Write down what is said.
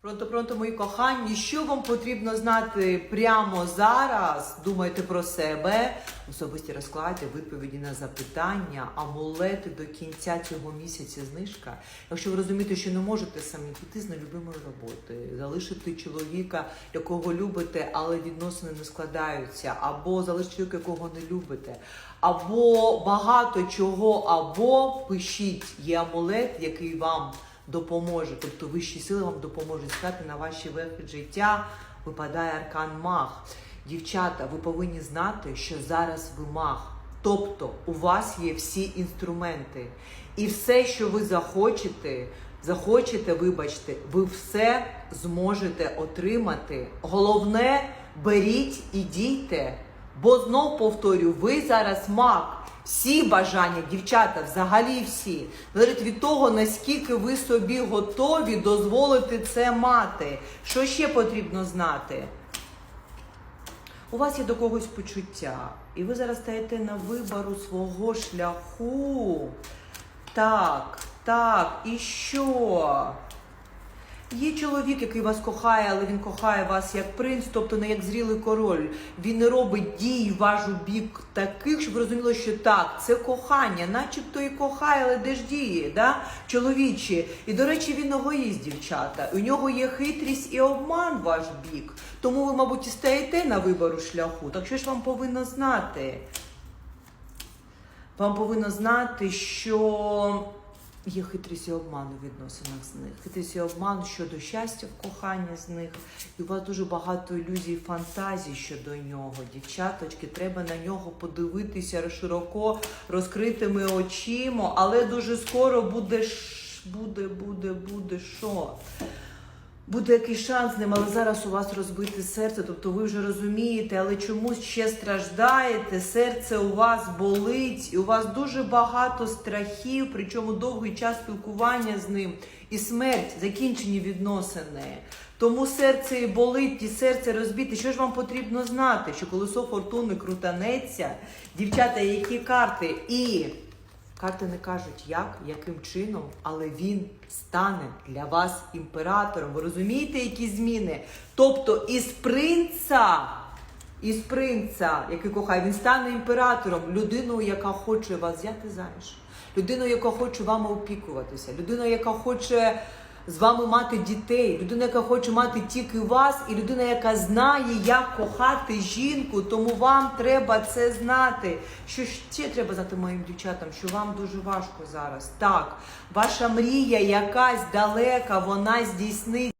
Пронто, пронто, мої кохані, що вам потрібно знати прямо зараз? Думайте про себе, особисті розклади, відповіді на запитання, амулети до кінця цього місяця знижка. Якщо ви розумієте, що не можете самі піти з нелюбимої роботи, залишити чоловіка, якого любите, але відносини не складаються, або залишити чоловіка, якого не любите, або багато чого, або пишіть є амулет, який вам допоможе, тобто вищі сили вам допоможуть стати на ваші верхи життя. Випадає аркан маг. Дівчата, ви повинні знати, що зараз ви маг. Тобто у вас є всі інструменти. І все, що ви захочете, захочете, вибачте, ви все зможете отримати. Головне, беріть і дійте. Бо знов повторю, ви зараз маг. Всі бажання, дівчата, взагалі всі, залежить від того, наскільки ви собі готові дозволити це мати. Що ще потрібно знати? У вас є до когось почуття, і ви зараз стаєте на вибору свого шляху. Так, так, і що? Є чоловік, який вас кохає, але він кохає вас як принц, тобто не як зрілий король. Він не робить дій в ваш бік таких, щоб ви розуміли, що так, це кохання, начебто і кохає, але де ж діє, да? чоловічі. І, до речі, він егоїст, дівчата. У нього є хитрість і обман ваш бік. Тому ви, мабуть, і стаєте на вибору шляху. Так що ж вам повинно знати? Вам повинно знати, що є хитрість і обман у відносинах з них. Хитрість і обман щодо щастя в коханні з них. І у вас дуже багато ілюзій, фантазій щодо нього. Дівчаточки, треба на нього подивитися широко розкритими очима, але дуже скоро буде буде, буде, буде що? Буде якийсь шанс з ним, але зараз у вас розбите серце, тобто ви вже розумієте, але чомусь ще страждаєте, серце у вас болить, і у вас дуже багато страхів, причому довгий час спілкування з ним і смерть, закінчені відносини. Тому серце і болить, і серце розбите. Що ж вам потрібно знати? Що колесо фортуни крутанеться, дівчата, які карти і. Карти не кажуть, як, яким чином, але він стане для вас імператором. Ви розумієте, які зміни? Тобто із принца, із принца, який кохає, він стане імператором, людиною, яка хоче вас взяти заміж, людиною, яка хоче вами опікуватися, людиною, яка хоче з вами мати дітей, людина, яка хоче мати тільки вас, і людина, яка знає, як кохати жінку, тому вам треба це знати. Що ще треба знати моїм дівчатам, що вам дуже важко зараз. Так, ваша мрія якась далека, вона здійсниться.